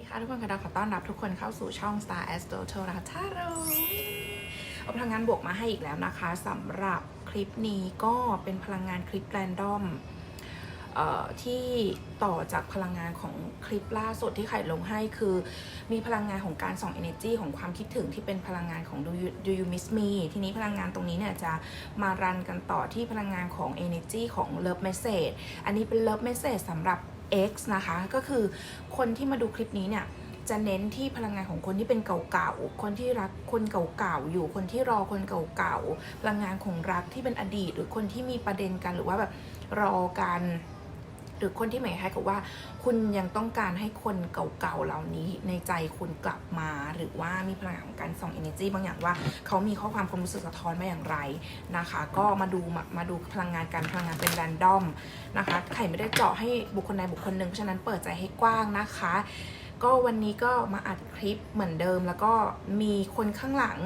ดีค่ะทุกคนค่ะดาขอต้อนรับทุกคนเข้าสู่ช่อง Star Astro t o นะคะท่าโรเอาพลังงานบวกมาให้อีกแล้วนะคะสำหรับคลิปนี้ก็เป็นพลังงานคลิปแรนดอมที่ต่อจากพลังงานของคลิปล่าสุดที่ไข่ลงให้คือ มีพลังงานของการส่อง energy ของความคิดถึงที่เป็นพลังงานของ do you, do you miss me ทีนี้พลังงานตรงนี้เนี่ยจะมารันกันต่อที่พลังงานของ energy ของ love message อันนี้เป็น love message สำหรับ X นะคะ ก็คือคนที่มาดูคลิปนี้เนี่ยจะเน้นที่พลังงานของคนที่เป็นเก่าๆ คนที่รักคนเก่าๆ อยู่ คนที่รอคนเก่าๆ พลังงานของรักที่เป็นอดีต หรือคนที่มีประเด็นกันหรือว่าแบบรอกัน หรือคนที่หมายคล้ายกับว่า คุณยังต้องการให้คนเก่าๆเหล่านี้ในใจคุณกลับมา หรือว่ามีพลังงานของการส่อง energy บางอย่างว่าเขามีข้อความความรู้สึกสะท้อนมาอย่างไรนะคะ ก็มาดูมามาดูพลังงานการพลังงานเป็นแรนดอมนะคะไข่ไม่ได้เจาะให้บุคคลใดบุคคลหนึ่งฉะนั้นเปิดใจให้กว้างนะคะ ก็วันนี้ก็มาอัดคลิปเหมือนเดิม แล้วก็มีคนข้างหลัง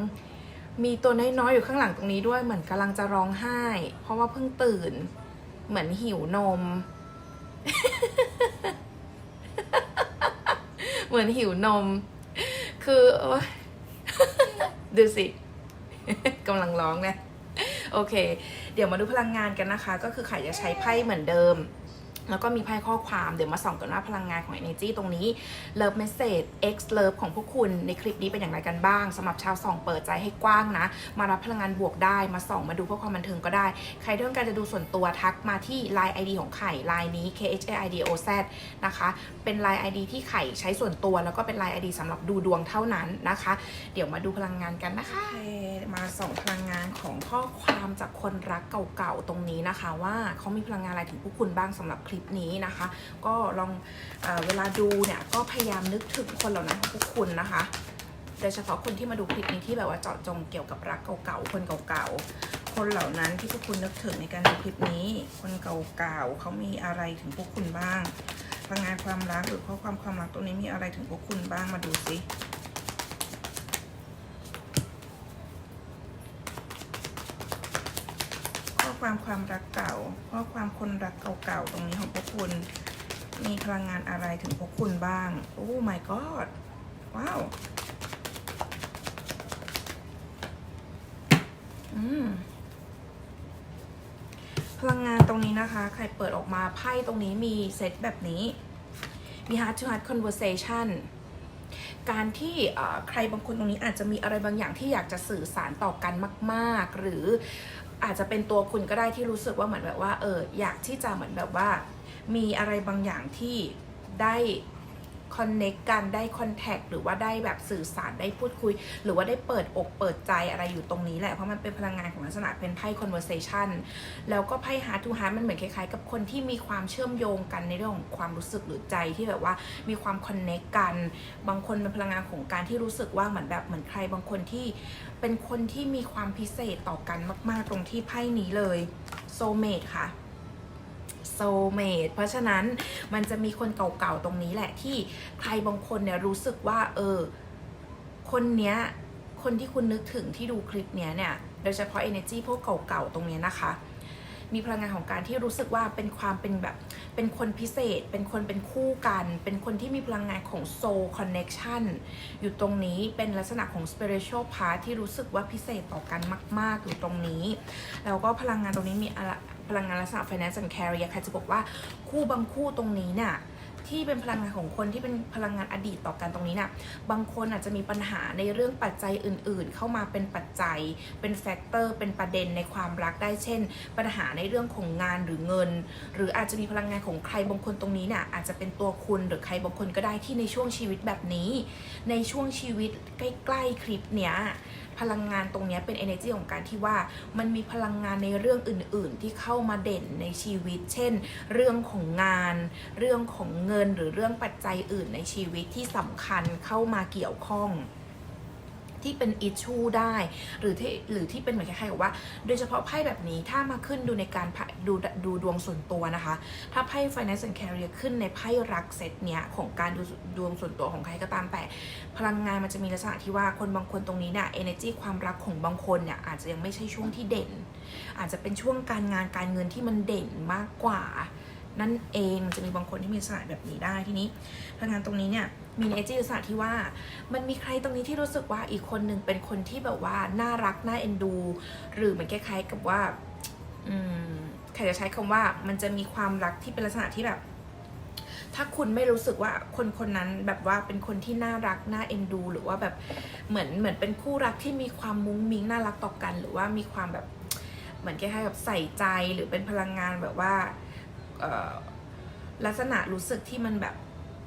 มีตัวน้อยๆอยู่ข้างหลังตรงนี้ด้วยเหมือนกำลังจะร้องไห้ เพราะว่าเพิ่งตื่น เหมือนหิวนม เหมือนหิวนม คืออดูสิกำลังร้องเนี่ยโอเค เดี๋ยวมาดูพลังงานกันนะคะ ก็คือไข่จะใช้ไพ่เหมือนเดิม แล้วก็มีไพ่ข้อความเดี๋ยวมาส่องกันว่าพลังงานของ Energy ตรงนี้ Love Message X Love ของพวกคุณในคลิปนี้เป็นอย่างไรกันบ้างสำหรับชาวส่องเปิดใจให้กว้างนะ มารับพลังงานบวกได้มาส่องมาดูเพื่อความบันเทิงก็ได้ ใครต้องการจะดูส่วนตัวทักมาที่ Line ID ของไข่ Line นี้ K H A I D O Z นะคะ เป็น Line ID ที่ไข่ใช้ส่วนตัวแล้วก็เป็น Line ID สำหรับดูดวงเท่านั้นนะคะ เดี๋ยวมาดูพลังงานกันนะคะ มาส่องพลังงานของข้อความจากคนรักเก่าๆตรงนี้นะคะ ว่าเขามีพลังงานอะไรถึงพวกคุณบ้างสำหรับคลิปลิปนี้นะคะ ก็ลองเออเวลาดูเนี่ยก็พยายามนึกถึงคนเหล่านั้นของพวกคุณนะคะ โดยเฉพาะคนที่มาดูคลิปนี้ที่แบบว่าเจาะจงเกี่ยวกับรักเก่าๆคนเก่าๆคนเหล่านั้นที่พวกคุณนึกถึงในการดูคลิปนี้ คนเก่าๆเขามีอะไรถึงพวกคุณบ้างพลังงานความรักหรือข้อความความรักตรงนี้มีอะไรถึงพวกคุณบ้างมาดูสิ ข้อ ความความรักเก่า ข้อความคนรักเก่าๆตรงนี้ของพวกคุณ มีพลังงานอะไรถึงพวกคุณบ้าง โอ้ my god ว้าวอืมพลังงานตรงนี้นะคะ ใครเปิดออกมาไพ่ตรงนี้มีเซตแบบนี้ มี heart to heart conversation การที่ใครบางคนตรงนี้อาจจะมีอะไรบางอย่างที่อยากจะสื่อสารต่อกันมาก ๆ หรือ อาจจะเป็นตัวคุณก็ได้ที่รู้สึกว่าเหมือนแบบว่าเอออยากที่จะเหมือนแบบว่า มีอะไรบางอย่างที่ได้ คอนเน็กกันได้คอนแทคหรือว่าได้แบบสื่อสารได้พูดคุย หรือว่าได้เปิดอกเปิดใจอะไรอยู่ตรงนี้แหละ เพราะมันเป็นพลังงานของลักษณะเป็นไพ่ conversation แล้วก็ไพ่ heart to heart มันเหมือนคล้ายๆ กับคนที่มีความเชื่อมโยงกันในเรื่องของความรู้สึกหรือใจที่แบบว่ามีความคอนเน็กกัน บางคนเป็นพลังงานของการที่รู้สึกว่าเหมือนแบบเหมือนใครบางคนที่เป็นคนที่มีความพิเศษต่อกันมาก ๆ ตรงที่ไพ่นี้เลย soulmate ค่ะ โซเมดเพราะฉะนั้นมันจะมีคนเก่าๆตรงนี้แหละที่ใครบางคนเนี่ยรู้สึกว่า เออ คนเนี้ย คนที่คุณนึกถึงที่ดูคลิปเนี้ยเนี่ย โดยเฉพาะ energy พวกเก่าๆตรงเนี้ยนะคะ มีพลังงานของการที่รู้สึกว่าเป็นความเป็นแบบ เป็นคนพิเศษ เป็นคนเป็นคู่กัน เป็นคนที่มีพลังงานของโซลคอนเน็กชันอยู่ตรงนี้เป็นลักษณะของ spiritual part ที่รู้สึกว่าพิเศษต่อกันมาก ๆ อยู่ตรงนี้ แล้วก็พลังงานตรงนี้มีพลังงานลักษณะ finance and career ค่ะจะบอกว่าคู่บางคู่ตรงนี้เนี่ย ที่เป็นพลังงานของคนที่เป็นพลังงานอดีตต่อกันตรงนี้น่ะบางคนอาจจะมีปัญหาในเรื่องปัจจัยอื่น ๆ เข้ามาเป็นปัจจัย เป็นแฟกเตอร์ เป็นประเด็นในความรักได้เช่น ปัญหาในเรื่องของงานหรือเงิน หรืออาจจะมีพลังงานของใครบางคนตรงนี้น่ะอาจจะเป็นตัวคุณหรือใครบางคนก็ได้ที่ในช่วงชีวิตแบบนี้ ในช่วงชีวิตใกล้ ๆ คลิปเนี้ย พลังงานตรงนี้เป็น energy ของการที่ว่ามันมีพลังงานในเรื่องอื่น ๆ ที่เข้ามาเด่นในชีวิต เช่น เรื่องของงาน เรื่องของเงินหรือเรื่องปัจจัยอื่นในชีวิตที่สำคัญเข้ามาเกี่ยวข้อง ที่เป็นอิชชูได้ หรือที่หรือที่เป็นเหมือนคล้ายๆกับว่า โดยเฉพาะไพ่แบบนี้ถ้ามาขึ้นดูในการดูดูดวงส่วนตัวนะคะ ถ้าไพ่ finance and career ขึ้นในไพ่รักเซตเนี้ยของการดูดวงส่วนตัวของใครก็ตามแต่ พลังงานมันจะมีลักษณะที่ว่าคนบางคนตรงนี้เนี่ย energy ความรักของบางคนเนี่ยอาจจะยังไม่ใช่ช่วงที่เด่น อาจจะเป็นช่วงการงานการเงินที่มันเด่นมากกว่า นั่นเองมันจะมีบางคนที่มีลักษณะแบบนี้ได้ทีนี้พลังงานตรงนี้เนี่ยมีเอจิลักษณะที่ว่ามันมีใครตรงนี้ที่รู้สึกว่าอีกคนหนึ่งเป็นคนที่แบบว่าน่ารักน่าเอ็นดู หรือเหมือนคล้ายๆกับว่าอืมใครจะใช้คำว่ามันจะมีความรักที่เป็นลักษณะที่แบบ ถ้าคุณไม่รู้สึกว่าคนคนนั้นแบบว่าเป็นคนที่น่ารักน่าเอ็นดู หรือว่าแบบเหมือนเหมือนเป็นคู่รักที่มีความมุ้งมิ้งน่ารักต่อกัน หรือว่ามีความแบบเหมือนคล้ายๆกับใส่ใจหรือเป็นพลังงานแบบว่า ลักษณะรู้สึกที่มันแบบ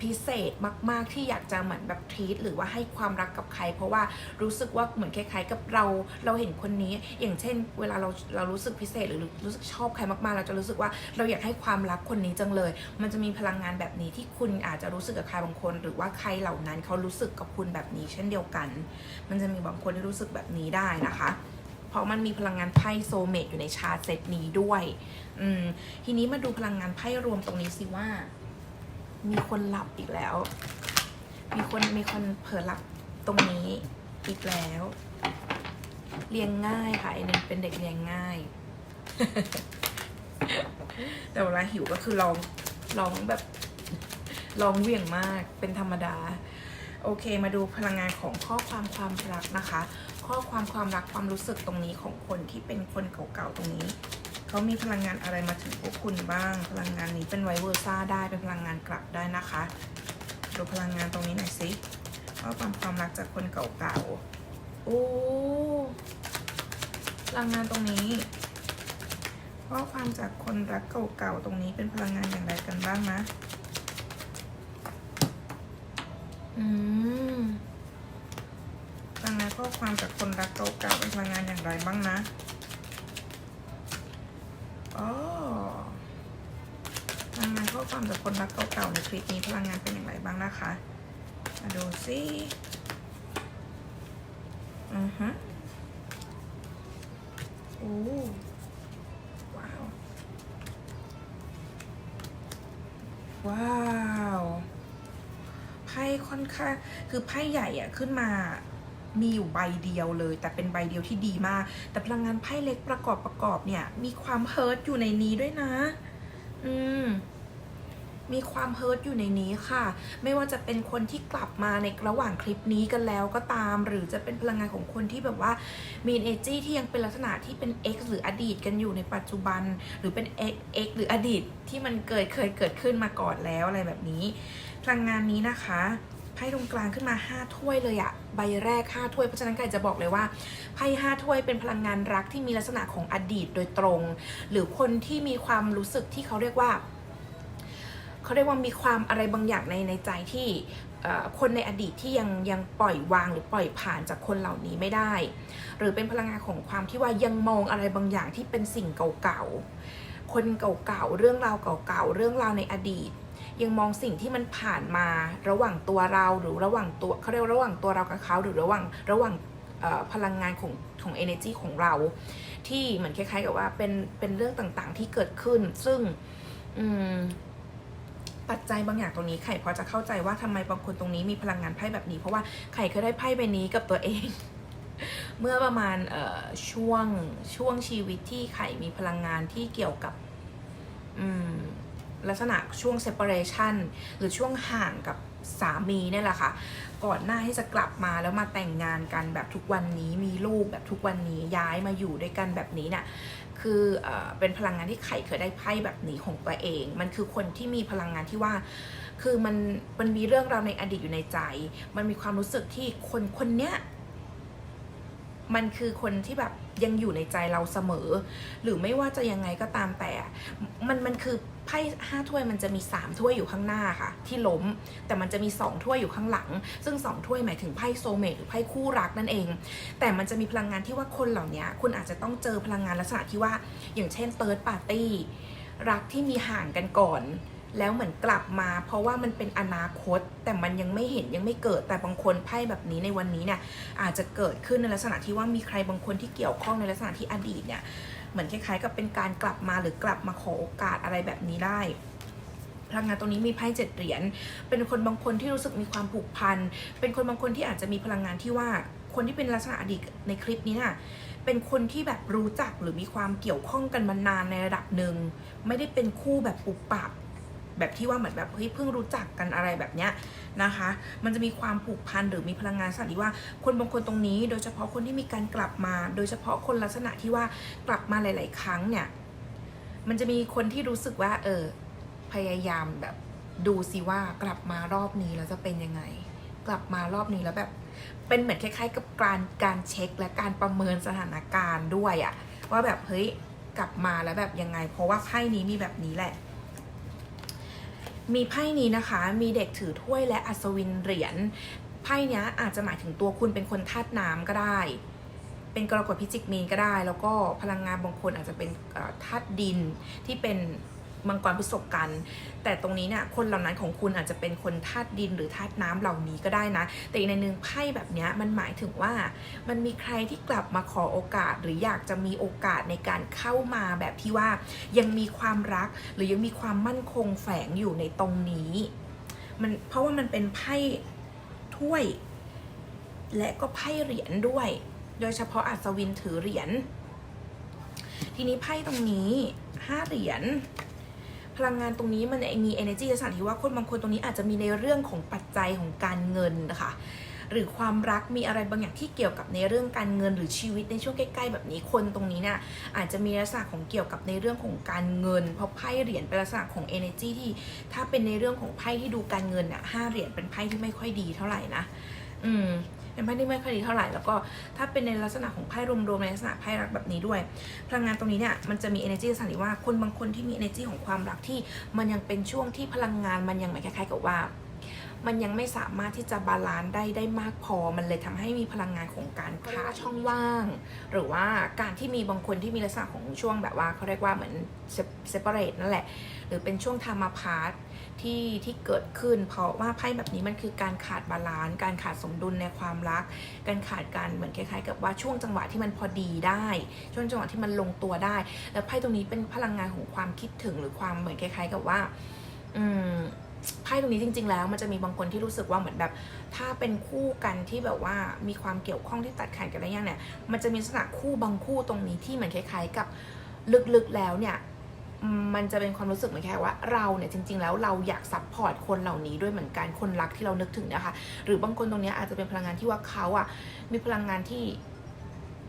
พิเศษมาก ๆ ที่อยากจะเหมือนแบบทีตหรือว่าให้ความรักกับใคร เพราะว่ารู้สึกว่าเหมือนคล้าย ๆ กับเราเราเห็นคนนี้ อย่างเช่น เวลาเราเรารู้สึกพิเศษหรือรู้สึกชอบใครมาก ๆ เราจะรู้สึกว่าเราอยากให้ความรักคนนี้จังเลย มันจะมีพลังงานแบบนี้ที่คุณอาจจะรู้สึกกับใครบางคน หรือว่าใครเหล่านั้นเขารู้สึกกับคุณแบบนี้ เช่นเดียวกัน มันจะมีบางคนที่รู้สึกแบบนี้ได้นะคะ ราะมันมีพลังงานไพ่โซเมตอยู่ในชาเซตนี้ด้วย อืม ทีนี้มาดูพลังงานไพ่รวมตรงนี้สิว่า มีคนหลับอีกแล้ว มีคนมีคนเผลอหลับตรงนี้อีกแล้ว เรียงง่ายค่ะไอ้นี่เป็นเด็กเรียงง่าย แต่เวลาหิวก็คือลองลองแบบลองเวี่ยงมากเป็นธรรมดา โอเคมาดูพลังงานของข้อความความรักนะคะ ข้อความความรักความรู้สึกตรงนี้ของคนที่เป็นคนเก่าๆตรงนี้ เขามีพลังงานอะไรมาถึงพวกคุณบ้าง พลังงานนี้เป็นไวเวอร์ซ่าได้เป็นพลังงานกลับได้นะคะดูพลังงานตรงนี้หน่อยสิข้อความความรักจากคนเก่าๆโอ้พลังงานตรงนี้ข้อความจากคนรักเก่าๆตรงนี้เป็นพลังงานอย่างไรกันบ้างนะ อืม ข้อความจากคนรักเก่าๆเป็นพลังงานอย่างไรบ้างนะอ๋อพลังงานข้อความจากคนรักเก่าๆในคลิปนี้พลังงานเป็นอย่างไรบ้างนะคะ มาดูสิอือฮะโอ้ว้าว ว้าว ไพ่ค่อนข้าง คือไพ่ใหญ่อะขึ้นมา มีอยู่ใบเดียวเลย แต่เป็นใบเดียวที่ดีมาก แต่พลังงานไพ่เล็กประกอบประกอบเนี่ย มีความเฮิร์ตอยู่ในนี้ด้วยนะ อืมมีความเฮิร์ตอยู่ในนี้ค่ะ ไม่ว่าจะเป็นคนที่กลับมาในระหว่างคลิปนี้กันแล้วก็ตาม หรือจะเป็นพลังงานของคนที่แบบว่ามีเอจีที่ยังเป็นลักษณะที่เป็น X หรืออดีตกันอยู่ในปัจจุบัน หรือเป็น X X หรืออดีตที่มันเกิดเคยเกิดขึ้นมาก่อนแล้วอะไรแบบนี้ พลังงานนี้นะคะ ไพ่ตรงกลางขึ้นมา 5 ถ้วยเลยอะใบแรก 5 ถ้วยเพราะฉะนั้นไก่จะบอกเลยว่าไพ่5ถ้วยเป็นพลังงานรักที่มีลักษณะของอดีตโดยตรง หรือคนที่มีความรู้สึกที่เขาเรียกว่าเขาเรียกว่ามีความอะไรบางอย่างในในใจที่คนในอดีตที่ยังยังปล่อยวางหรือปล่อยผ่านจากคนเหล่านี้ไม่ได้ หรือเป็นพลังงานของความที่ว่ายังมองอะไรบางอย่างที่เป็นสิ่งเก่าๆคนเก่าๆเรื่องราวเก่าๆเรื่องราวในอดีต ยังมองสิ่งที่มันผ่านมาระหว่างตัวเราหรือระหว่างตัวเขาเรียกว่าระหว่างตัวเรากับเขาหรือระหว่างระหว่างพลังงานของของ energy ของเรา ที่เหมือนคล้ายๆกับว่าเป็นเป็นเรื่องต่างๆที่เกิดขึ้น ซึ่งปัจจัยบางอย่างตรงนี้ไข่พอจะเข้าใจว่าทำไมบางคนตรงนี้มีพลังงานไพ่แบบนี้ เพราะว่าไข่เคยได้ไพ่ใบนี้กับตัวเอง เมื่อประมาณช่วงช่วงชีวิตที่ไข่มีพลังงานที่เกี่ยวกับ อืม ลักษณะช่วง separation หรือช่วงห่างกับสามีเนี่ยแหละค่ะ ก่อนหน้าที่จะกลับมาแล้วมาแต่งงานกันแบบทุกวันนี้มีลูกแบบทุกวันนี้ย้ายมาอยู่ด้วยกันแบบนี้เนี่ยคือเออเป็นพลังงานที่ไข่เคยได้ไพ่แบบนี้ของตัวเอง มันคือคนที่มีพลังงานที่ว่า คือมันมันมีเรื่องราวในอดีตอยู่ในใจ มันมีความรู้สึกที่คนคนเนี้ยมันคือคนที่แบบยังอยู่ในใจเราเสมอ หรือไม่ว่าจะยังไงก็ตามแต่ มันมันคือ ไพ่ห้าถ้วยมันจะมีสามถ้วยอยู่ข้างหน้าค่ะ ที่ล้ม แต่มันจะมีสองถ้วยอยู่ข้างหลัง ซึ่งสองถ้วยหมายถึงไพ่โซเมตหรือไพ่คู่รักนั่นเอง แต่มันจะมีพลังงานที่ว่าคนเหล่านี้คุณอาจจะต้องเจอพลังงานลักษณะที่ว่า อย่างเช่นเติร์ดปาร์ตี้รักที่มีห่างกันก่อน แล้วเหมือนกลับมา เพราะว่ามันเป็นอนาคต แต่มันยังไม่เห็นยังไม่เกิดแต่บางคนไพ่แบบนี้ในวันนี้เนี่ยอาจจะเกิดขึ้นในลักษณะที่ว่ามีใครบางคนที่เกี่ยวข้องในลักษณะที่อดีตเนี่ย เหมือนคล้ายๆ กับเป็นการกลับมาหรือกลับมาขอโอกาสอะไรแบบนี้ได้พลังงานตรงนี้มีไพ่เจ็ดเหรียญ เป็นคนบางคนที่รู้สึกมีความผูกพัน เป็นคนบางคนที่อาจจะมีพลังงานที่ว่า คนที่เป็นลักษณะอดีตในคลิปนี้น่ะ เป็นคนที่แบบรู้จักหรือมีความเกี่ยวข้องกันมานานในระดับหนึ่ง ไม่ได้เป็นคู่แบบปุบปับ แบบที่ว่าเหมือนแบบเฮ้ยเพิ่งรู้จักกันอะไรแบบเนี้ยนะคะ มันจะมีความผูกพันหรือมีพลังงานสัตว์ที่ว่า คนบางคนตรงนี้โดยเฉพาะคนที่มีการกลับมา โดยเฉพาะคนลักษณะที่ว่ากลับมาหลาย ๆ ครั้งเนี่ย มันจะมีคนที่รู้สึกว่า เออ พยายามแบบดูสิว่ากลับมารอบนี้แล้วจะเป็นยังไง กลับมารอบนี้แล้วแบบ เป็นเหมือนคล้าย ๆ กับการการเช็คและการประเมินสถานการณ์ด้วยอะว่าแบบเฮ้ยกลับมาแล้วแบบยังไง เพราะว่าไพ่นี้มีแบบนี้แหละ มีไพ่นี้นะคะ มีเด็กถือถ้วยและอัศวินเหรียญ ไพ่นี้อาจจะหมายถึงตัวคุณเป็นคนธาตุน้ำก็ได้ เป็นกรกฎพิจิกมีนก็ได้ แล้วก็พลังงานบางคนอาจจะเป็นธาตุดินที่เป็น มังกรพฤษภกัน แต่ตรงนี้เนี่ยคนเหล่านั้นของคุณอาจจะเป็นคนธาตุดินหรือธาตุน้ำเหล่านี้ก็ได้นะ แต่อีกในหนึ่งไพ่แบบเนี้ยมันหมายถึงว่า มันมีใครที่กลับมาขอโอกาส หรืออยากจะมีโอกาสในการเข้ามาแบบที่ว่ายังมีความรักหรือยังมีความมั่นคงแฝงอยู่ในตรงนี้มันเพราะว่ามันเป็นไพ่ถ้วย และก็ไพ่เหรียญด้วย โดยเฉพาะอัศวินถือเหรียญทีนี้ไพ่ตรงนี้ห้าเหรียญ พลังงานตรงนี้มันมี energy จะสันที่ว่าคนบางคนตรงนี้อาจจะมีในเรื่องของปัจจัยของการเงินนะคะหรือความรักมีอะไรบางอย่างที่เกี่ยวกับในเรื่องการเงินหรือชีวิตในช่วงใกล้ ๆ แบบนี้คนตรงนี้เนี่ยอาจจะมีลักษณะของเกี่ยวกับในเรื่องของการเงิน เพราะไพ่เหรียญเป็นลักษณะของ energy ที่ถ้าเป็นในเรื่องของไพ่ที่ดูการเงินอะห้าเหรียญเป็นไพ่ที่ไม่ค่อยดีเท่าไหร่นะ อืม เป็นไพ่ที่ไม่ค่อยดีเท่าไหร่แล้วก็ถ้าเป็นในลักษณะของไพ่รวมๆในลักษณะไพ่รักแบบนี้ด้วย พลังงานตรงนี้เนี่ยมันจะมี energy สันติว่าคนบางคนที่มี energy ของความรักที่มันยังเป็นช่วงที่พลังงานมันยังไม่คล้ายๆกับว่ามันยังไม่สามารถที่จะบาลานซ์ได้ได้มากพอ มันเลยทำให้มีพลังงานของการค้าช่องว่าง หรือว่าการที่มีบางคนที่มีลักษณะของช่วงแบบว่าเขาเรียกว่าเหมือนเซปเปอร์เรตนั่นแหละ หรือเป็นช่วงทามพาร์ท ที่ที่เกิดขึ้น เพราะว่าไพ่แบบนี้มันคือการขาดบาลานซ์การขาดสมดุลในความรัก การขาดการเหมือนคล้ายๆ กับว่าช่วงจังหวะที่มันพอดีได้ ช่วงจังหวะที่มันลงตัวได้ แล้วไพ่ตรงนี้เป็นพลังงานของความคิดถึงหรือความเหมือนคล้าย ๆ กับว่า อืมไพ่ตรงนี้จริง ๆ แล้วมันจะมีบางคนที่รู้สึกว่าเหมือนแบบ ถ้าเป็นคู่กันที่แบบว่ามีความเกี่ยวข้องที่ตัดขาดกันได้ยังเนี่ยมันจะมีลักษณะคู่บางคู่ตรงนี้ที่เหมือนคล้าย ๆ กับลึกๆแล้วเนี่ย มันจะเป็นความรู้สึกเหมือนแค่ว่าเราเนี่ยจริง ๆ แล้วเราอยากซัพพอร์ตคนเหล่านี้ด้วยเหมือนกันคนรักที่เรานึกถึงนะคะ หรือบางคนตรงนี้อาจจะเป็นพลังงานที่ว่าเขาอะมีพลังงานที่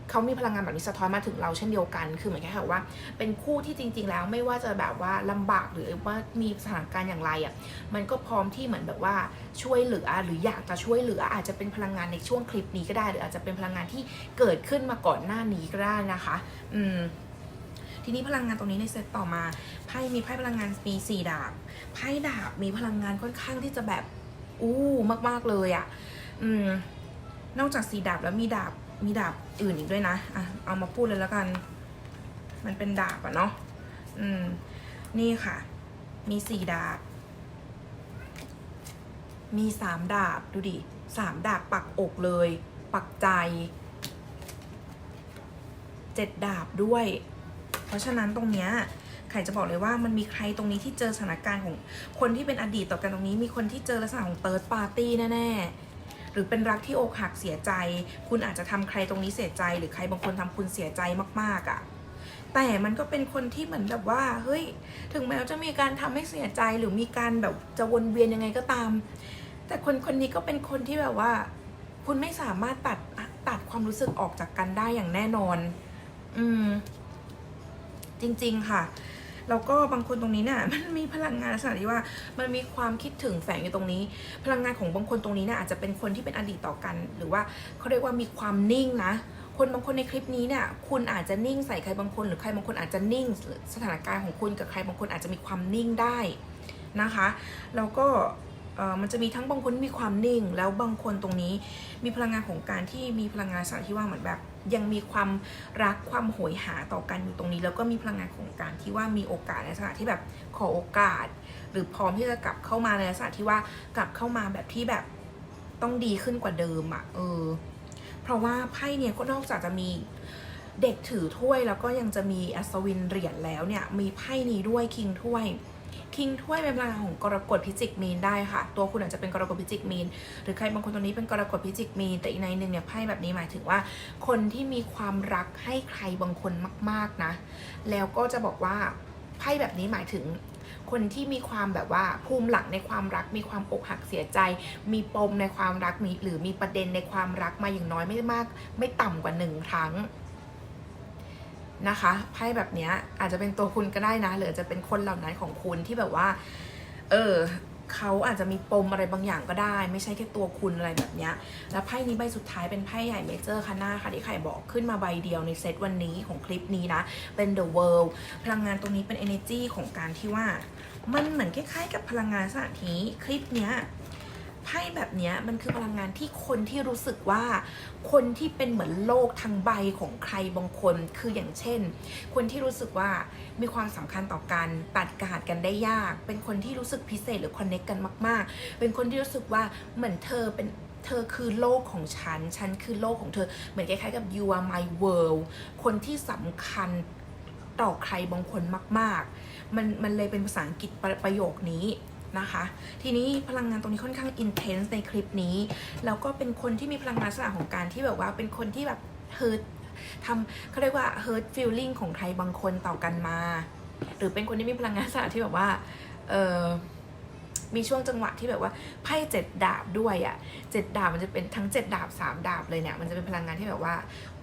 เขามีพลังงานแบบนี้สะท้อนมาถึงเราเช่นเดียวกัน คือเหมือนแค่ว่า เป็นคู่ที่จริง ๆ แล้วไม่ว่าจะแบบว่าลำบากหรือว่ามีสถานการณ์อย่างไรอะ มันก็พร้อมที่เหมือนแบบว่าช่วยเหลือหรืออยากจะช่วยเหลือ อาจจะเป็นพลังงานในช่วงคลิปนี้ก็ได้ หรืออาจจะเป็นพลังงานที่เกิดขึ้นมาก่อนหน้านี้ก็ได้นะคะ อืม ทีนี้พลังงานตรงนี้ในเซตต่อมาไพ่มีไพ่พลังงานมีสี่ดาบไพ่ดาบมีพลังงานค่อนข้างที่จะแบบอู้มากๆเลยอะ่ะอืมนอกจากสีดาบแล้วมีดาบมีดาบอื่นอีกด้วยนะอะเอามาพูดเลยแล้วกัน มันเป็นดาบอะเนาะอืมนี่ค่ะ มีสี่ดาบ มีสามดาบดูดิสามดาบปักอกเลย ปักใจเจ็ดดาบด้วย เพราะฉะนั้นตรงเนี้ยไข่จะบอกเลยว่ามันมีใครตรงนี้ที่เจอสถานการณ์ของคนที่เป็นอดีตต่อกันตรงนี้ มีคนที่เจอลักษณะของเติร์ดปาร์ตี้แน่ๆหรือเป็นรักที่อกหักเสียใจ คุณอาจจะทำใครตรงนี้เสียใจ หรือใครบางคนทำคุณเสียใจมากๆอะ่ะแต่มันก็เป็นคนที่เหมือนแบบว่าเฮ้ยถึงแม้ว่าจะมีการทำให้เสียใจหรือมีการแบบจะวนเวียนยังไงก็ตาม แต่คนคนนี้ก็เป็นคนที่แบบว่า คุณไม่สามารถตัดตัดความรู้สึกออกจากกันได้อย่างแน่นอน อืม จริง ๆ ค่ะแล้วก็บางคนตรงนี้เนี่ยมันมีพลังงานลักษณะที่ว่ามันมีความคิดถึงแฝงอยู่ตรงนี้ พลังงานของบางคนตรงนี้เนี่ยอาจจะเป็นคนที่เป็นอดีตต่อกัน หรือว่าเขาเรียกว่ามีความนิ่งนะ คนบางคนในคลิปนี้เนี่ยคุณอาจจะนิ่งใส่ใครบางคน หรือใครบางคนอาจจะนิ่งสถานการณ์ของคุณกับใครบางคนอาจจะมีความนิ่งได้นะคะแล้วก็มันจะมีทั้งบางคนมีความนิ่ง แล้วบางคนตรงนี้มีพลังงานของการที่มีพลังงานสารที่ว่าเหมือนแบบ ยังมีความรักความโหยหาต่อกันอยู่ตรงนี้ แล้วก็มีพลังงานของการที่ว่ามีโอกาสในลักษณะที่แบบขอโอกาส หรือพร้อมที่จะกลับเข้ามาในลักษณะที่ว่ากลับเข้ามาแบบที่แบบต้องดีขึ้นกว่าเดิมอะ่ะเออ เพราะว่าไพ่เนี่ยก็นอกจากจะมีเด็กถือถ้วยแล้วก็ยังจะมีอัศวินเหรียญแล้วเนี่ย มีไพ่นี้ด้วยคิงถ้วย คิงถ้วยเป็นพลังงานของกรกฎพิจิกมีนได้ค่ะ ตัวคุณอาจจะเป็นกรกฎพิจิกมีน หรือใครบางคนตรงนี้เป็นกรกฎพิจิกมีน แต่อีกในหนึ่งเนี่ยไพ่แบบนี้หมายถึงว่า คนที่มีความรักให้ใครบางคนมาก ๆนะ แล้วก็จะบอกว่าไพ่แบบนี้หมายถึงคนที่มีความแบบว่าภูมิหลังในความรัก มีความอกหักเสียใจ มีปมในความรักมีหรือมีประเด็นในความรักมาอย่างน้อยไม่มาก ไม่ต่ำกว่าหนึ่งครั้ง นะคะไพ่แบบนี้อาจจะเป็นตัวคุณก็ได้นะหรือจะเป็นคนเหล่านั้นของคุณที่แบบว่า เออเขาอาจจะมีปมอะไรบางอย่างก็ได้ ไม่ใช่แค่ตัวคุณอะไรแบบนี้แล้วไพ่นี้ใบสุดท้ายเป็นไพ่ใหญ่เมเจอร์คาน่าค่ะที่ไข่บอกขึ้นมาใบเดียวในเซตวันนี้ของคลิปนี้นะ เป็น The World พลังงานตรงนี้เป็น energy ของการที่ว่า มันเหมือนคล้ายๆ กับพลังงานสถานที่คลิปเนี้ย ไพ่แบบนี้มันคือพลังงานที่คนที่รู้สึกว่า คนที่เป็นเหมือนโลกทั้งใบของใครบางคน คืออย่างเช่น คนที่รู้สึกว่ามีความสำคัญต่อกันตัดขาดกันได้ยาก เป็นคนที่รู้สึกพิเศษหรือคอนเน c กกันมาก ๆ เป็นคนที่รู้สึกว่าเหมือนเธอเป็นเธอคือโลกของฉัน ฉันคือโลกของเธอ เหมือนคล้ายๆกับ you are my world คนที่สำคัญต่อใครบางคนมาก ๆ มันมันเลยเป็นภาษาอังกฤษประประโยคนี้ นะคะ ทีนี้พลังงานตรงนี้ค่อนข้าง intense ในคลิปนี้ แล้วก็เป็นคนที่มีพลังงานลักษณะของการที่แบบว่าเป็นคนที่แบบ hurt ทำเขาเรียกว่า hurt feeling ของใครบางคนต่อกันมา หรือเป็นคนที่มีพลังงานลักษณะที่แบบว่าเออมีช่วงจังหวะที่แบบว่าไพ่เจ็ดดาบด้วยอะ่ะเจ็ดดาบมันจะเป็นทั้งเจ็ดดาบสามดาบเลยเนี่ยมันจะเป็นพลังงานที่แบบว่า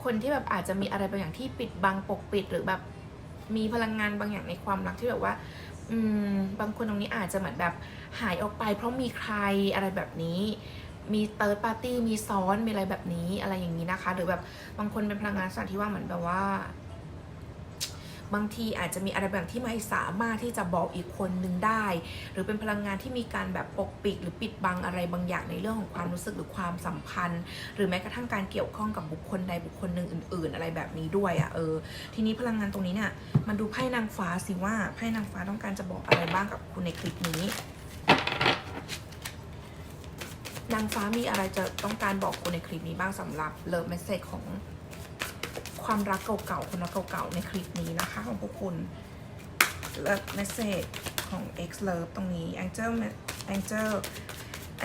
คนที่แบบอาจจะมีอะไรบางอย่างที่ปิดบังปกปิดหรือแบบมีพลังงานบางอย่างในความรักที่แบบว่า อืมบางคนตรงนี้อาจจะเหมือนแบบหายออกไป เพราะมีใครอะไรแบบนี้มีเติร์ดปาร์ตี้มีซ้อนมีอะไรแบบนี้อะไรอย่างนี้นะคะ หรือแบบบางคนเป็นพลังงานสัตว์ที่ว่าเหมือนแบบว่า บางทีอาจจะมีอะไรบางที่ไม่สามารถที่จะบอกอีกคนนึงได้ หรือเป็นพลังงานที่มีการแบบปกปิดหรือปิดบังอะไรบางอย่างในเรื่องของความรู้สึกหรือความสัมพันธ์ หรือแม้กระทั่งการเกี่ยวข้องกับบุคคลใดบุคคลหนึ่งอื่น ๆ อะไรแบบนี้ด้วยอะ่ะเออทีนี้พลังงานตรงนี้เนี่ยมันดูไพ่นางฟ้าสิว่าไพ่นางฟ้าต้องการจะบอกอะไรบ้างกับคุณในคลิปนี้นางฟ้ามีอะไรจะต้องการบอกคุณในคลิปนี้บ้างสำหรับเลิฟเมสเซจของ ความรักเก่าๆคนรักเก่าๆในคลิปนี้นะคะ ของพวกคุณเลิฟเมสเซจของ X Love ตรงนี้ Angel Angel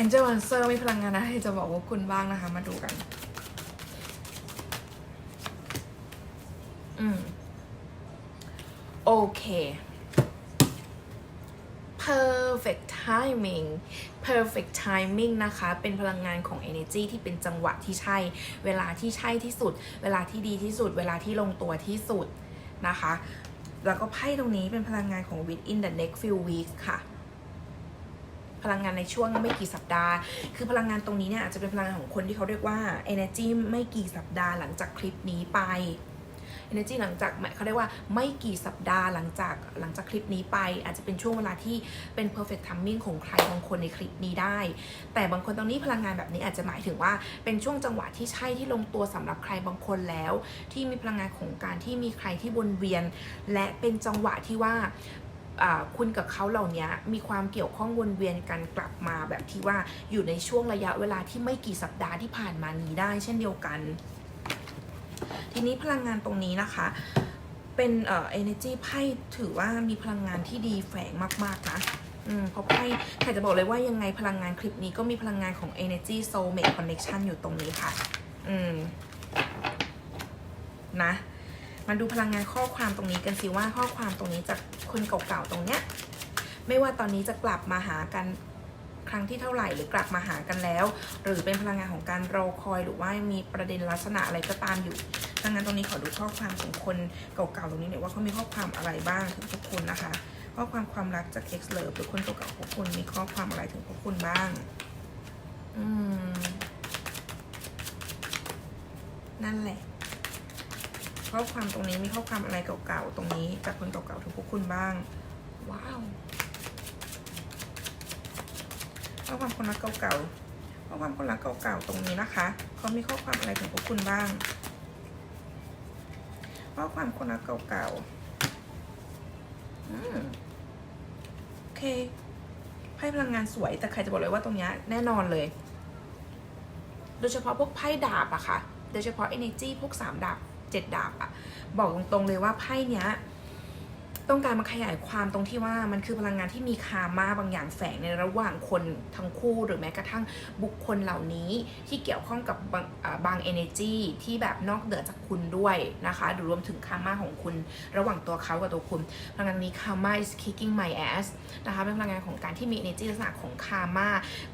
Angel Answer มีพลังงานอะไรจะบอกว่าคุณบ้างนะคะ มาดูกัน อืม โอเค perfect timing perfect timing นะคะ เป็นพลังงานของ energy ที่เป็นจังหวะที่ใช่ เวลาที่ใช่ที่สุด เวลาที่ดีที่สุด เวลาที่ลงตัวที่สุดนะคะ แล้วก็ไพ่ตรงนี้เป็นพลังงานของ within the next few weeks ค่ะพลังงานในช่วงไม่กี่สัปดาห์ คือพลังงานตรงนี้เนี่ยอาจจะเป็นพลังงานของคนที่เขาเรียกว่า energy ไม่กี่สัปดาห์หลังจากคลิปนี้ไป energy หลังจากเขาเรียกว่าไม่กี่สัปดาห์หลังจากหลังจากคลิปนี้ไป อาจจะเป็นช่วงเวลาที่เป็น perfect timing ของใครบางคนในคลิปนี้ได้ แต่บางคนตรงนี้พลังงานแบบนี้อาจจะหมายถึงว่าเป็นช่วงจังหวะที่ใช่ที่ลงตัวสำหรับใครบางคนแล้ว ที่มีพลังงานของการที่มีใครที่วนเวียน และเป็นจังหวะที่ว่าคุณกับเขาเหล่านี้มีความเกี่ยวข้องวนเวียนกันกลับมาแบบที่ว่าอยู่ในช่วงระยะเวลาที่ไม่กี่สัปดาห์ที่ผ่านมานี้ได้เช่นเดียวกัน ทีนี้พลังงานตรงนี้นะคะ เป็นเอ่อ energy ไพ่ถือว่ามีพลังงานที่ดีแฝงมาก ๆ นะอืมเพราะไพ่ใครจะบอกเลยว่ายังไงพลังงานคลิปนี้ก็มีพลังงานของ energy soulmate connection อยู่ตรงนี้ค่ะ อืม นะมาดูพลังงานข้อความตรงนี้กันสิว่าข้อความตรงนี้จากคนเก่าๆตรงเนี้ย ไม่ว่าตอนนี้จะกลับมาหากันครั้งที่เท่าไหร่หรือกลับมาหากันแล้ว หรือเป็นพลังงานของการรอคอยหรือว่ามีประเด็นลักษณะอะไรก็ตามอยู่ ดังนั้นตรงนี้ขอดูข้อความของคนเก่าๆตรงนี้เนี่ยว่าเขามีข้อความอะไรบ้างถึงพวกคุณนะคะ ข้อความความรักจาก X Love หรือคนเก่าๆของคุณมีข้อความอะไรถึงพวกคุณบ้าง อืม นั่นแหละ ข้อความตรงนี้มีข้อความอะไรเก่าๆตรงนี้ จากคนเก่าๆถึงพวกคุณบ้าง ว้าวข้อความคนรักเก่าๆข้อความคนรักเก่าๆตรงนี้นะคะเขามีข้อความอะไรถึงพวกคุณบ้าง ข้อความคนละเก่าๆอืมโอเคไพ่พลังงานสวย แต่ใครจะบอกเลยว่าตรงนี้แน่นอนเลย โดยเฉพาะพวกไพ่ดาบอะค่ะ โดยเฉพาะ energy พวกสามดาบเจ็ดดาบอะบอกตรงๆเลยว่าไพ่เนี้ย ต้องการมาขยายความตรงที่ว่ามันคือพลังงานที่มีคาร์มาบางอย่างแฝงในระหว่างคนทั้งคู่หรือแม้กระทั่งบุคคลเหล่านี้ที่เกี่ยวข้องกับบางอ่าบาง energy ที่แบบนอกเหนือจากคุณด้วยนะคะหรือรวมถึงคาร์มาของคุณระหว่างตัวเขากับตัวคุณ พลังงานนี้ karma is kicking my ass นะคะเป็นพลังงานของการที่มี energy ลักษณะของ karma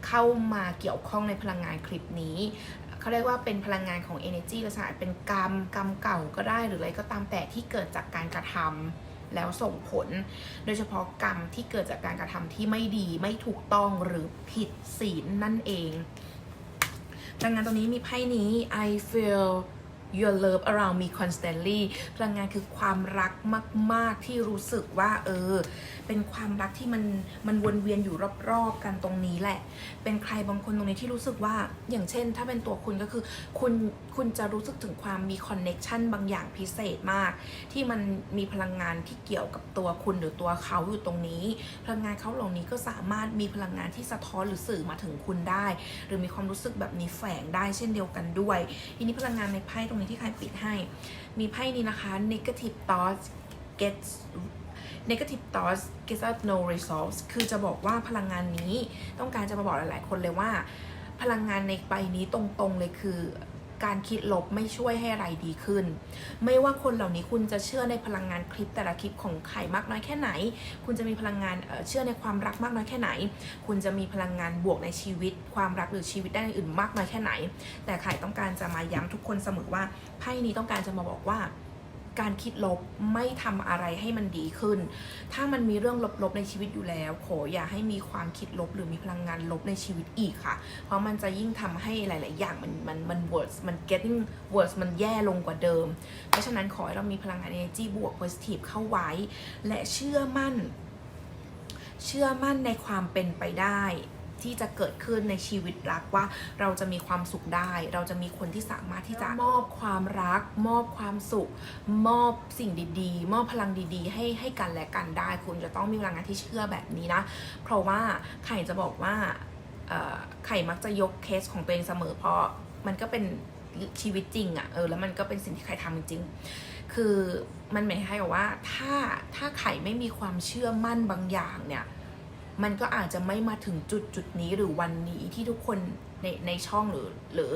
เข้ามาเกี่ยวข้องในพลังงานคลิปนี้เขาเรียกว่าเป็นพลังงานของ energy ลักษณะเป็นกรรมกรรมเก่าก็ได้หรืออะไรก็ตามแต่ที่เกิดจากการกระทำ แล้วส่งผล โดยเฉพาะกรรมที่เกิดจากการกระทำที่ไม่ดีไม่ถูกต้องหรือผิดศีลนั่นเอง ดังนั้นตรงนี้มีไพ่นี้ I feel your love around me constantly พลังงานคือความรักมาก ๆ ที่รู้สึกว่า เออ เป็นความรักที่มันมันวนเวียนอยู่รอบ ๆ กันตรงนี้แหละ เป็นใครบางคนตรงนี้ที่รู้สึกว่า อย่างเช่น ถ้าเป็นตัวคุณก็คือ คุณ คุณจะรู้สึกถึงความมีคอนเน็ชันบางอย่างพิเศษมาก ที่มันมีพลังงานที่เกี่ยวกับตัวคุณหรือตัวเขาอยู่ตรงนี้ พลังงานเขาเหล่านี้ก็สามารถมีพลังงานที่สะท้อนหรือสื่อมาถึงคุณได้ หรือมีความรู้สึกแบบนี้แฝงได้เช่นเดียวกันด้วย ทีนี้พลังงานในไพ่ตรงนี้ที่ใครปิดให้ มีไพ่นี้นะคะ negative thoughts gets negative thoughts gets out no results คือจะบอกว่าพลังงานนี้ต้องการจะมาบอกหลาย ๆ คนเลยว่า พลังงานในใบนี้ตรง ๆ เลยคือ การคิดลบไม่ช่วยให้อะไรดีขึ้น ไม่ว่าคนเหล่านี้คุณจะเชื่อในพลังงานคลิปแต่ละคลิปของใครมากน้อยแค่ไหน คุณจะมีพลังงานเชื่อในความรักมากน้อยแค่ไหน คุณจะมีพลังงานบวกในชีวิต ความรักหรือชีวิตด้านอื่นมากน้อยแค่ไหน แต่ใครต้องการจะมาย้ำทุกคนเสมอว่าไพ่นี้ต้องการจะมาบอกว่า การคิดลบไม่ทำอะไรให้มันดีขึ้น ถ้ามันมีเรื่องลบๆในชีวิตอยู่แล้ว ขออย่าให้มีความคิดลบหรือมีพลังงานลบในชีวิตอีกค่ะ เพราะมันจะยิ่งทำให้หลาย ๆ อย่างมันมันมัน worse มัน getting worse มันแย่ลงกว่าเดิม เพราะฉะนั้นขอให้เรามีพลังงาน energy บวก positive เข้าไว้ และเชื่อมั่น เชื่อมั่นในความเป็นไปได้ ที่จะเกิดขึ้นในชีวิตรักว่าเราจะมีความสุขได้ เราจะมีคนที่สามารถที่จะมอบความรัก มอบความสุข มอบสิ่งดีๆ มอบพลังดีๆ ให้ให้กันและกันได้ คุณจะต้องมีพลังงานที่เชื่อแบบนี้นะ เพราะว่าไข่จะบอกว่าไข่มักจะยกเคสของตัวเองเสมอเพราะมันก็เป็นชีวิตจริงอะ่ะเออแล้วมันก็เป็นสิ่งที่ไข่ทำจริงคือมันหมายให้กับว่าถ้าถ้าไข่ไม่มีความเชื่อมั่นบางอย่างเนี่ย มันก็อาจจะไม่มาถึงจุดจุดนี้หรือวันนี้ที่ทุกคนในในช่องหรือหรือ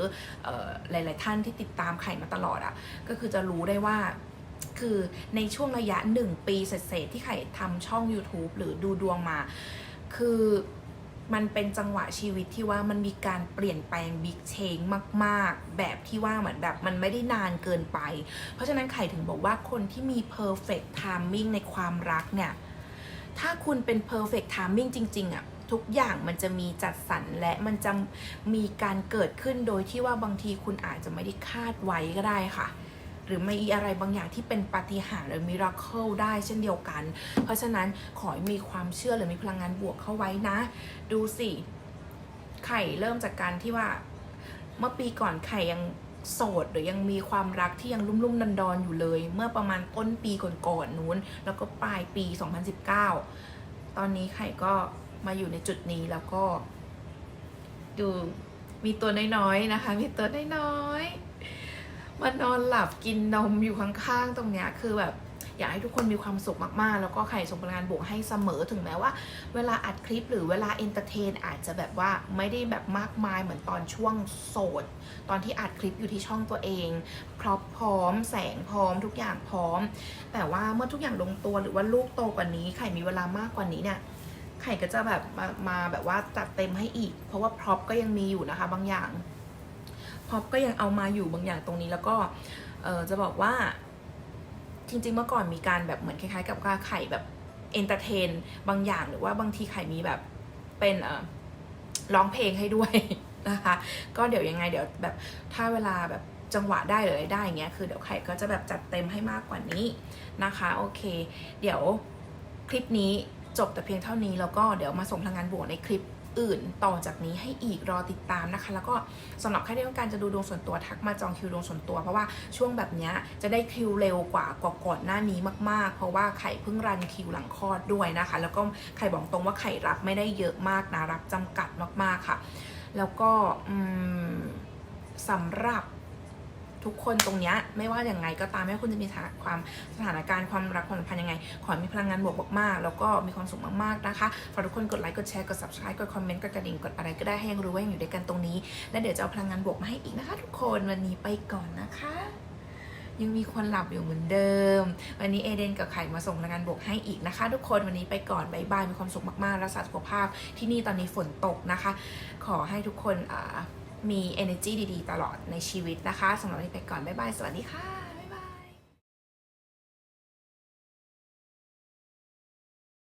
หลาย ๆ ท่านที่ติดตามไข่มาตลอดอะ่ะก็คือจะรู้ได้ว่าคือในช่วงระยะหนึ่งปีเศษที่ไข่ทำช่อง YouTube หรือดูดวงมา คือมันเป็นจังหวะชีวิตที่ว่ามันมีการเปลี่ยนแปลงบิ๊กเชงมาก ๆ แบบที่ว่าเหมือนแบบมันไม่ได้นานเกินไป เพราะฉะนั้นไข่ถึงบอกว่าคนที่มี perfect timing ในความรักเนี่ย ถ้าคุณเป็น perfect timing จริง ๆอะทุกอย่างมันจะมีจัดสรรและมันจะมีการเกิดขึ้นโดยที่ว่าบางทีคุณอาจจะไม่ได้คาดไว้ก็ได้ค่ะ หรือไม่มีอะไรบางอย่างที่เป็นปาฏิหาริย์หรือมิราเคิลได้เช่นเดียวกัน เพราะฉะนั้นขอให้มีความเชื่อหรือมีพลังงานบวกเข้าไว้นะ ดูสิไข่เริ่มจากการที่ว่า เมื่อปีก่อนไข่ยัง โสดหรือยังมีความรักที่ยังลุ่มๆดอนๆอยู่เลย เมื่อประมาณต้นปีก่อนๆนู้น แล้วก็ปลายปี 2019 ตอนนี้ไข่ก็มาอยู่ในจุดนี้แล้วก็ ดูมีตัวน้อยๆนะคะ มีตัวน้อยๆมานอนหลับกินนมอยู่ข้างๆ ตรงเนี้ยคือแบบ อยากให้ทุกคนมีความสุขมากๆ แล้วก็ไข่ส่งพลังงานบวกให้เสมอถึงแม้ว่า เวลาอัดคลิปหรือเวลาเอนเตอร์เทนอาจจะแบบว่าไม่ได้แบบมากมายเหมือนตอนช่วงโสด ตอนที่อัดคลิปอยู่ที่ช่องตัวเองครอบพร้อม แสงพร้อมทุกอย่างพร้อม แต่ว่าเมื่อทุกอย่างลงตัวหรือว่าลูกโตกว่านี้ไข่มีเวลามากกว่านี้เนี่ยไข่ก็จะแบบมามาแบบว่าจัดเต็มให้อีก เพราะว่าพร็อพก็ยังมีอยู่นะคะ บางอย่างพร็อพก็ยังเอามาอยู่บางอย่างตรงนี้แล้วก็จะบอกว่า จริง ๆ เมื่อก่อนมีการแบบเหมือนคล้ายๆ กับการไข่แบบเอนเตอร์เทนบางอย่างหรือว่าบางทีไข่มีแบบเป็นเออร้องเพลงให้ด้วยนะคะ ก็เดี๋ยวยังไงเดี๋ยวแบบถ้าเวลาแบบจังหวะได้หรืออะไรได้อย่างเงี้ยคือเดี๋ยวไข่ก็จะแบบจัดเต็มให้มากกว่านี้นะคะ โอเค เดี๋ยวคลิปนี้จบแต่เพียงเท่านี้แล้วก็เดี๋ยวมาส่งพลังงานบวกในคลิป อื่นต่อจากนี้ให้อีกรอติดตามนะคะ แล้วก็สำหรับใครที่ต้องการจะดูดวงส่วนตัวทักมาจองคิวดวงส่วนตัว เพราะว่าช่วงแบบนี้จะได้คิวเร็วกว่ากว่าก่อนหน้านี้มากๆ เพราะว่าไข่เพิ่งรันคิวหลังคลอดด้วยนะคะ แล้วก็ไข่บอกตรงว่าไข่รับไม่ได้เยอะมากนะรับจำกัดมากๆค่ะ แล้วก็สำหรับ ทุกคนตรงเนี้ยไม่ว่าอย่างไงก็ตามไม่ว่าคุณจะมีสถานความสถานการณ์ความรักความสัมพันธ์ยังไง ขอให้มีพลังงานบวกมากๆแล้วก็มีความสุขมากๆนะคะฝากทุกคนกดไลค์กดแชร์กด subscribe กดคอมเมนต์กดกระดิ่งกดอะไรก็ได้ให้ยังรู้ว่ายังอยู่ด้วยกันตรงนี้ และเดี๋ยวจะเอาพลังงานบวกมาให้อีกนะคะ ทุกคนวันนี้ไปก่อนนะคะ ยังมีคนหลับอยู่เหมือนเดิม วันนี้เอเดนกับไข่มาส่งพลังงานบวกให้อีกนะคะ ทุกคนวันนี้ไปก่อนบายบายมีความสุขมากๆรักษาสุขภาพที่นี่ตอนนี้ฝนตกนะคะ ขอให้ทุกคนอ่า มี energy ดีๆ ตลอดในชีวิตนะคะสำหรับวันนี้ไปก่อน บ๊ายบาย สวัสดีค่ะ